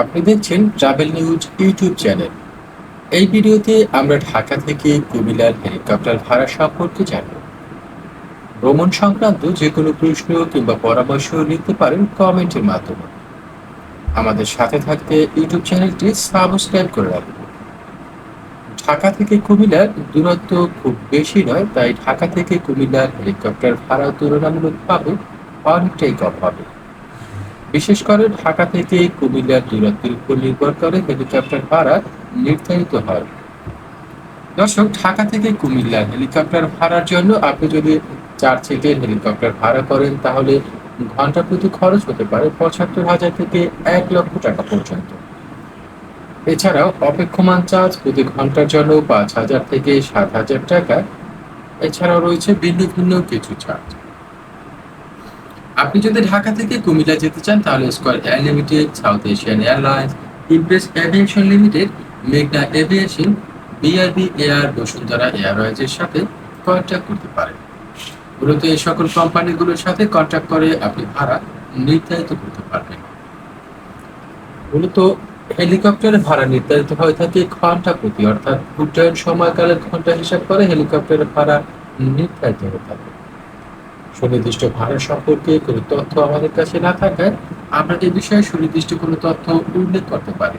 আপনি দেখছেন travel news YouTube channel. এই ভিডিওতে আমরা ঢাকা থেকে কুমিল্লার হেলিকপ্টার ভাড়া সম্পর্কে জানব। ভ্রমণ সংক্রান্ত যে কোনো প্রশ্ন কিংবা পরামর্শ নিতে পারেন কমেন্টের মাধ্যমে। আমাদের সাথে থাকতে ইউটিউব চ্যানেলটি সাবস্ক্রাইব করে রাখুন। ঢাকা থেকে কুমিল্লার দূরত্ব খুব বেশি নয়, তাই ঢাকা থেকে কুমিল্লার হেলিকপ্টার ভাড়া তুলনামূলকভাবে অনেকটাই কম হবে। বিশেষ করে ঢাকা থেকে কুমিল্লার দূরত্বের উপর নির্ভর করে হেলিকপ্টার ভাড়া নির্ধারিত হয়। দর্শক, ঢাকা থেকে কুমিল্লা হেলিকপ্টার ভাড়ার জন্য আপনি যদি চার সিটের হেলিকপ্টার ভাড়া করেন, তাহলে ঘণ্টা প্রতি খরচ হতে পারে পঁচাত্তর হাজার থেকে এক লক্ষ টাকা পর্যন্ত। এছাড়াও অপেক্ষমান চার্জ প্রতি ঘণ্টার জন্য পাঁচ হাজার থেকে সাত হাজার টাকা। এছাড়াও রয়েছে ভিন্ন ভিন্ন কিছু চার্জ। আপনি যদি ঢাকা থেকে কুমিল্লা যেতে চান, তাহলে Square Air Limited South Asian Airlines Impress Aviation Limited মেঘনা এভিয়েশন বিআরবি এয়ার বসুন্ধরা এয়ারওয়েজের সাথে কন্ট্যাক্ট করতে পারেন। মূলত এই সকল কোম্পানিগুলোর সাথে কন্ট্যাক্ট করে আপনি ভাড়া নির্ধারিত করতে পারবেন। মূলত হেলিকপ্টারের ভাড়া নির্ধারিত হয়ে থাকে ঘণ্টা প্রতি, অর্থাৎ উড্ডয়ন সময়কালের ঘণ্টা হিসাব করে হেলিকপ্টারের ভাড়া নির্ধারিত হয়ে থাকে। সুনির্দিষ্ট ভাড়া সম্পর্কে কোনো তথ্য আমাদের কাছে না থাকায় আমরা এ বিষয়ে সুনির্দিষ্ট কোনো তথ্য উল্লেখ করতে পারি।